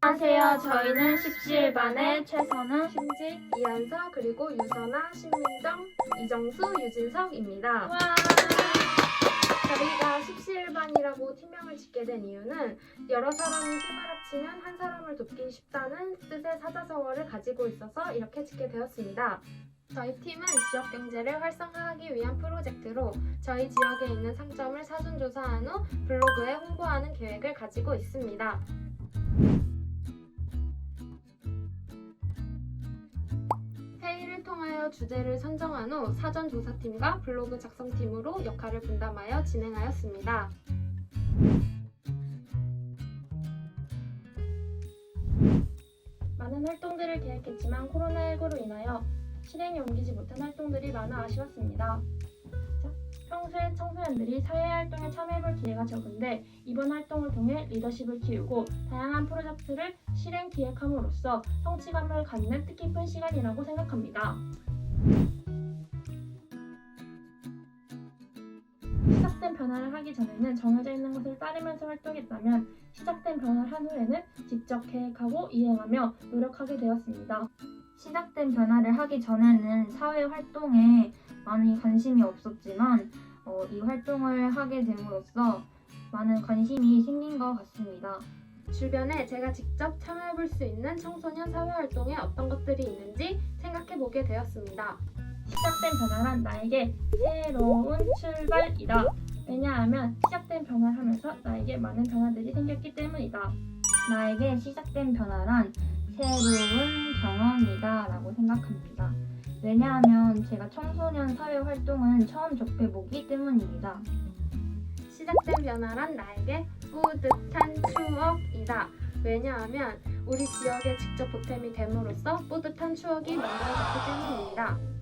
안녕하세요. 저희는 17반의 최선우, 신지, 이현서, 그리고 유선아, 신민정, 이정수, 유진석입니다. 와. 저희가 17반이라고 팀명을 짓게 된 이유는 여러 사람이 힘을 합치면 한 사람을 돕기 쉽다는 뜻의 사자성어를 가지고 있어서 이렇게 짓게 되었습니다. 저희 팀은 지역 경제를 활성화하기 위한 프로젝트로 저희 지역에 있는 상점을 사전 조사한 후 블로그에 홍보하는 계획을 가지고 있습니다. 회의를 통하여 주제를 선정한 후 사전 조사팀과 블로그 작성팀으로 역할을 분담하여 진행하였습니다. 많은 활동들을 계획했지만 코로나19로 인하여 실행에 옮기지 못한 활동들이 많아 아쉬웠습니다. 자, 평소에 청소년들이 사회활동에 참여해볼 기회가 적은데 이번 활동을 통해 리더십을 키우고 다양한 프로젝트를 실행 기획함으로써 성취감을 갖는 뜻깊은 시간이라고 생각합니다. 시작된 변화를 하기 전에는 정해져 있는 것을 따르면서 활동했다면 시작된 변화를 한 후에는 직접 계획하고 이행하며 노력하게 되었습니다. 시작된 변화를 하기 전에는 사회 활동에 많이 관심이 없었지만 어, 이 활동을 하게 됨으로써 많은 관심이 생긴 것 같습니다. 주변에 제가 직접 참여해볼 수 있는 청소년 사회활동에 어떤 것들이 있는지 생각해보게 되었습니다. 시작된 변화란 나에게 새로운 출발이다. 왜냐하면 시작된 변화를 하면서 나에게 많은 변화들이 생겼기 때문이다. 나에게 시작된 변화란 새로운 경험이다 라고 생각합니다. 왜냐하면 제가 청소년 사회 활동은 처음 접해보기 때문입니다. 시작된 변화란 나에게 뿌듯한 추억이다. 왜냐하면 우리 지역에 직접 보탬이 됨으로써 뿌듯한 추억이 만들어졌기 때문입니다.